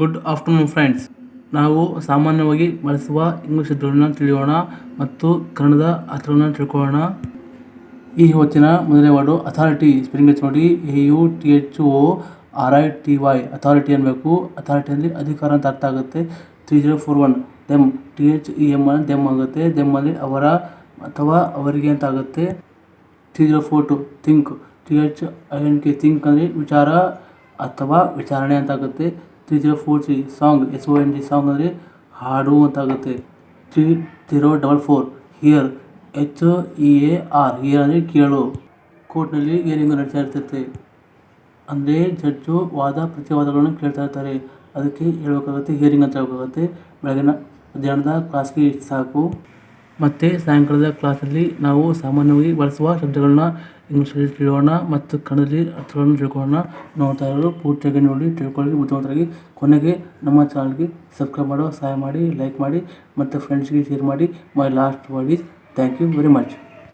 Good afternoon friends ನಾವು ಸಾಮಾನ್ಯವಾಗಿ ಬಳಸುವ ಇಂಗ್ಲೀಷ್ ಶಬ್ದಗಳನ್ನ ತಿಳಿಯೋಣ ಮತ್ತು ಕನ್ನಡದ ಅರ್ಥಗಳನ್ನ ತಿಳ್ಕೊಳ್ಳೋಣ. ಈ ಹೊತ್ತಿನ ಮೊದಲನೇ ವರ್ಡು ಅಥಾರಿಟಿ ಸ್ಪೆಲ್ಲಿಂಗ್ ನೋಡಿ. A U T H O R I T Y authority ಅನ್ಬೇಕು. ಅಥಾರಿಟಿ ಅಂದರೆ ಅಧಿಕಾರ ಅಂತ ಅರ್ಥ ಆಗುತ್ತೆ. Three zero four one them T H E M ಅಂದರೆ ದೆಮ್ ಆಗುತ್ತೆ. ದೆಮ್ ಅಲ್ಲಿ ಅವರ ಅಥವಾ ಅವರಿಗೆ ಅಂತ ಆಗುತ್ತೆ. Three zero four two think T H I N K think ಅಂದರೆ ವಿಚಾರ ಅಥವಾ ವಿಚಾರಣೆ ಅಂತ ಆಗುತ್ತೆ. Three zero four G song S O N G song ಅಂದರೆ ಹಾಡು ಅಂತಾಗುತ್ತೆ. Three zero double four hear H E A R hear ಅಂದರೆ ಕೇಳು. ಕೋರ್ಟ್ನಲ್ಲಿ ಹಿಯರಿಂಗು ನಡೀತಾ ಇರ್ತೈತೆ. ಅಂದರೆ ಜಡ್ಜು ವಾದ ಪ್ರತಿವಾದಗಳನ್ನು ಕೇಳ್ತಾ ಇರ್ತಾರೆ. ಅದಕ್ಕೆ ಹೇಳಬೇಕಾಗುತ್ತೆ ಹಿಯರಿಂಗ್ ಅಂತ ಹೇಳಬೇಕಾಗುತ್ತೆ. ಬೆಳಗಿನ ಮಧ್ಯಾಹ್ನದ ಕ್ಲಾಸ್ಗೆ ಸಾಕು. ಮತ್ತು ಸಾಯಂಕಾಲದ ಕ್ಲಾಸಲ್ಲಿ ನಾವು ಸಾಮಾನ್ಯವಾಗಿ ಬಳಸುವ ಶಬ್ದಗಳನ್ನ ಇಂಗ್ಲೀಷಲ್ಲಿ ತಿಳಿಯೋಣ ಮತ್ತು ಕನ್ನಡದಲ್ಲಿ ಅರ್ಥಗಳನ್ನು ತಿಳ್ಕೊಳ್ಳೋಣ. ನೋಡ್ತಾ ಇರೋರು ಪೂರ್ತಿಯಾಗಿ ನೋಡಿ, ತಿಳ್ಕೊಳ್ಳಿ. ಬುದ್ಧಿವಂತರಾಗಿ ಕೊನೆಗೆ ನಮ್ಮ ಚಾನಲ್ಗೆ ಸಬ್ಸ್ಕ್ರೈಬ್ ಮಾಡೋ, ಸಹಾಯ ಮಾಡಿ ಲೈಕ್ ಮಾಡಿ ಮತ್ತು ಫ್ರೆಂಡ್ಸ್ಗೆ ಶೇರ್ ಮಾಡಿ. My last word is thank you very much